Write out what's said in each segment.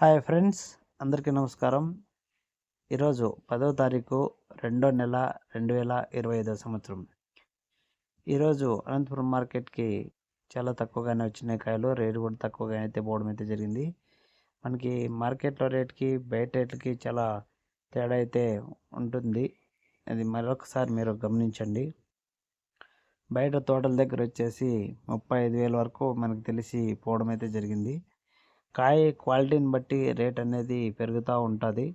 Hi friends అందరికీ నమస్కారం. ఈరోజు పదో తారీఖు రెండో నెల రెండు వేల ఇరవై ఐదో సంవత్సరం. ఈరోజు అనంతపురం మార్కెట్కి చాలా తక్కువగానే వచ్చినాయి కాయలు రేటు కూడా తక్కువగానే అయితే పోవడం అయితే జరిగింది. మనకి మార్కెట్లో రేట్కి బయట రేట్లకి చాలా తేడా అయితే ఉంటుంది. అది మరొకసారి మీరు గమనించండి. బయట తోటల దగ్గర వచ్చేసి ముప్పై ఐదు వేల వరకు మనకు తెలిసి పోవడం అయితే జరిగింది. కాయ క్వాలిటీని బట్టి రేట్ అనేది పెరుగుతూ ఉంటుంది.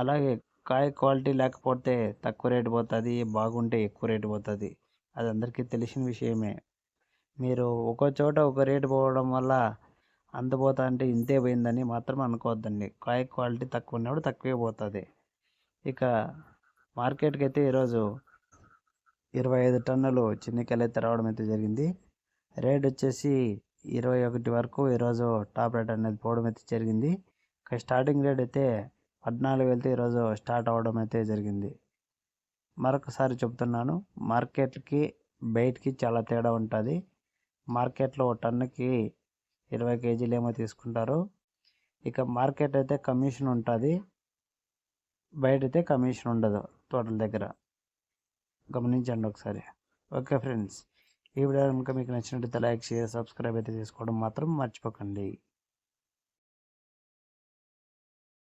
అలాగే కాయ క్వాలిటీ లేకపోతే తక్కువ రేటు పోతుంది బాగుంటే ఎక్కువ రేటు పోతుంది. అది అందరికీ తెలిసిన విషయమే. మీరు ఒక్కో చోట ఒక రేటు పోవడం వల్ల అంత పోతా అంటే ఇంతే పోయిందని మాత్రం అనుకోవద్దండి. కాయ క్వాలిటీ తక్కువ ఉన్నప్పుడు తక్కువే పోతుంది. ఇక మార్కెట్కి అయితే ఈరోజు ఇరవై ఐదు టన్నులు చిన్నికాయలు అయితే రావడం అయితే జరిగింది. రేట్ వచ్చేసి ఇరవై ఒకటి వరకు ఈరోజు టాప్ రేట్ అనేది పోవడం అయితే జరిగింది. ఇక స్టార్టింగ్ రేట్ అయితే పద్నాలుగు వెళ్తే ఈరోజు స్టార్ట్ అవ్వడం అయితే జరిగింది. మరొకసారి చెప్తున్నాను మార్కెట్కి బయటికి చాలా తేడా ఉంటుంది. మార్కెట్లో టన్నుకి ఇరవై కేజీలు ఏమో తీసుకుంటారు. ఇక మార్కెట్ అయితే కమిషన్ ఉంటుంది. బయట అయితే కమిషన్ ఉండదు తోటల దగ్గర. గమనించండి ఒకసారి. ఓకే ఫ్రెండ్స్ ఈ వీడియో కనుక మీకు నచ్చినట్లయితే లైక్ షేర్ సబ్స్క్రైబ్ అయితే చేసుకోవడం మాత్రం మర్చిపోకండి.